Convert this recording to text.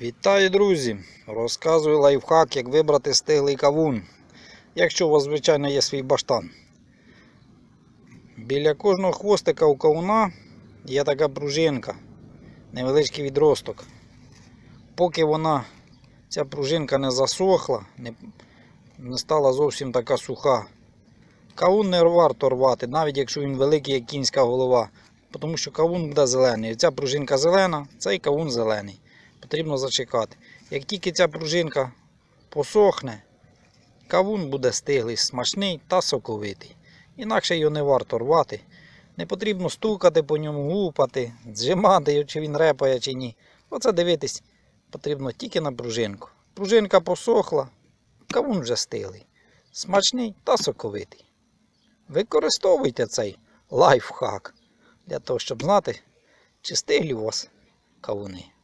Вітаю, друзі! Розказую лайфхак, як вибрати стиглий кавун. Якщо у вас, звичайно, є свій баштан. Біля кожного хвостика у кавуна є така пружинка, невеличкий відросток. Поки вона, ця пружинка не засохла, не, не стала зовсім така суха. Кавун не варто рвати, навіть якщо він великий, як кінська голова. Тому що кавун буде зелений. Ця пружинка зелена, цей кавун зелений потрібно зачекати. Як тільки ця пружинка посохне, кавун буде стиглий, смачний та соковитий. Інакше його не варто рвати. Не потрібно стукати по ньому, гупати, зжимати, чи він репає, чи ні. Оце дивитись потрібно тільки на пружинку. Пружинка посохла, кавун вже стиглий. Смачний та соковитий. Використовуйте цей лайфхак для того, щоб знати, чи стиглі у вас кавуни.